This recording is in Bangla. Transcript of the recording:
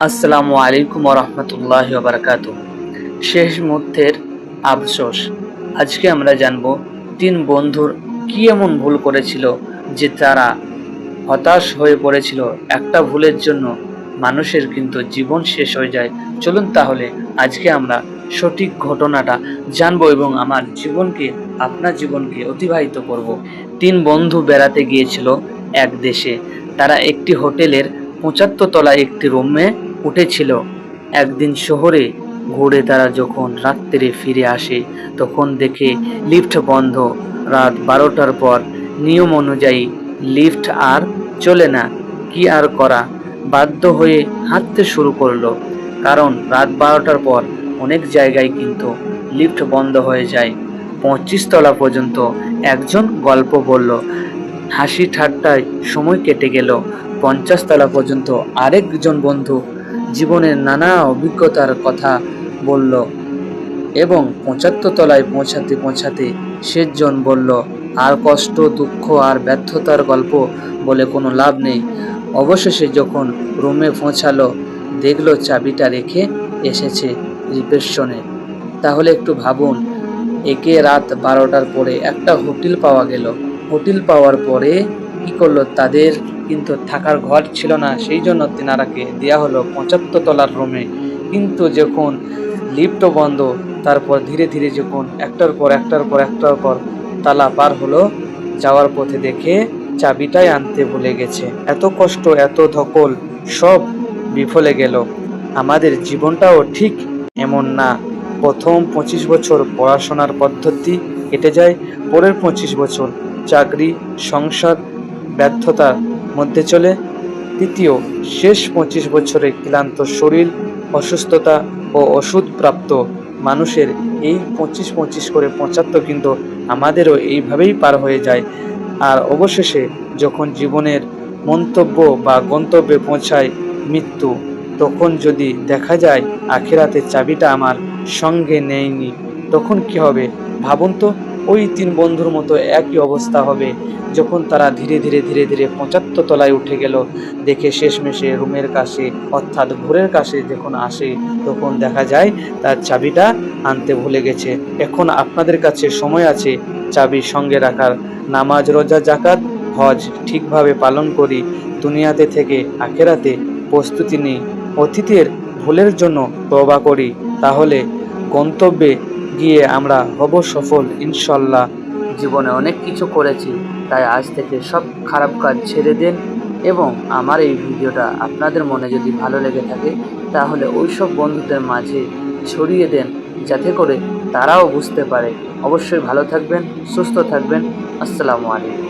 আসসালামু আলাইকুম রহমতুল্লাহ বারকাত শেষ মুহূর্তের আফসোস। আজকে আমরা জানব তিন বন্ধুর কি এমন ভুল করেছিল যে তারা হতাশ হয়ে পড়েছিল। একটা ভুলের জন্য মানুষের কিন্তু জীবন শেষ হয়ে যায়। চলুন তাহলে আজকে আমরা সঠিক ঘটনাটা জানব এবং আমার জীবনকে, আপনার জীবনকে অতিবাহিত করব। তিন বন্ধু বেড়াতে গিয়েছিল এক দেশে। তারা একটি হোটেলের পঁচাত্তর তলা একটি রুমে উঠেছিল। একদিন শহরে ঘুরে তারা যখন রাত্রে ফিরে আসে, তখন দেখে লিফট বন্ধ। রাত বারোটার পর নিয়ম অনুযায়ী লিফট আর চলে না। কি আর করা? বাধ্য হয়ে হাঁটতে শুরু করল। কারণ রাত বারোটার পর অনেক জায়গায় কিন্তু লিফট বন্ধ হয়ে যায়। পঁচিশ তলা পর্যন্ত একজন গল্প বলল হাসি ঠাট্টায় সময় কেটে গেল। পঞ্চাশ তলা পর্যন্ত আরেকজন বন্ধু জীবনের নানা অভিজ্ঞতার কথা বলল এবং পঁচাত্তর তলায় পৌঁছাতে পৌঁছাতে শেষজন বলল, আর কষ্ট, দুঃখ আর ব্যর্থতার গল্প বলে কোনো লাভ নেই। অবশেষে যখন রুমে পৌঁছালো, দেখল চাবিটা রেখে এসেছে রিসেপশনে তাহলে একটু ভাবুন, একে রাত বারোটার পরে একটা হোটেল পাওয়া গেল। হোটেল পাওয়ার পরে কি করল? তাদের কিন্তু থাকার ঘর ছিল না। সেই জন্য তেনারাকে দেওয়া হলো পঁচাত্তর তলার রুমে কিন্তু যখন লিফটও বন্ধ, তারপর ধীরে ধীরে যখন একটার পর একটার পর একটার পর তালা পার হলো, যাওয়ার পথে দেখে চাবিটাই আনতে ভুলে গেছে। এত কষ্ট, এত ধকল, সব বিফলে গেল। আমাদের জীবনটাও ঠিক এমন না। প্রথম পঁচিশ বছর পড়াশোনার পদ্ধতি কেটে যায়, পরের পঁচিশ বছর চাকরি, সংসার ব্যর্থতার মধ্যে চলে। তৃতীয়, শেষ পঁচিশ বছরে ক্লান্ত শরীর, অসুস্থতা ও ওষুধপ্রাপ্ত মানুষের এই পঁচিশ পঁচিশ করে পঁচাত্তর কিন্তু আমাদেরও এইভাবেই পার হয়ে যায়। আর অবশেষে যখন জীবনের মন্তব্য বা গন্তব্যে পৌঁছায় মৃত্যু, তখন যদি দেখা যায় আখেরাতের চাবিটা আমার সঙ্গে নেয়নি, তখন কি হবে ভাবুন তো? ওই তিন বন্ধুর মতো একই অবস্থা হবে। যখন তারা ধীরে ধীরে ধীরে ধীরে পঁচাত্তর তলায় উঠে গেল, দেখে শেষমেশে রুমের কাছে, অর্থাৎ ঘোরের কাছে যখন আসে, তখন দেখা যায় তার চাবিটা আনতে ভুলে গেছে। এখন আপনাদের কাছে সময় আছে, চাবি সঙ্গে রাখার। নামাজ, রোজা জাকাত হজ ঠিকভাবে পালন করি। দুনিয়াতে থেকে আখেরাতে প্রস্তুতি নিই। অতীতের ভুলের জন্য তবা করি। তাহলে গন্তব্যে গিয়ে আমরা হব সফল, ইনশাল্লাহ। জীবনে অনেক কিছু করেছি, তাই আজ থেকে সব খারাপ কাজ ছেড়ে দেন এবং আমার এই ভিডিওটা আপনাদের মনে যদি ভালো লেগে থাকে, তাহলে ওই সব বন্ধুদের মাঝে ছড়িয়ে দেন, যাতে করে তারাও বুঝতে পারে। অবশ্যই ভালো থাকবেন, সুস্থ থাকবেন। আসসালামু আলাইকুম।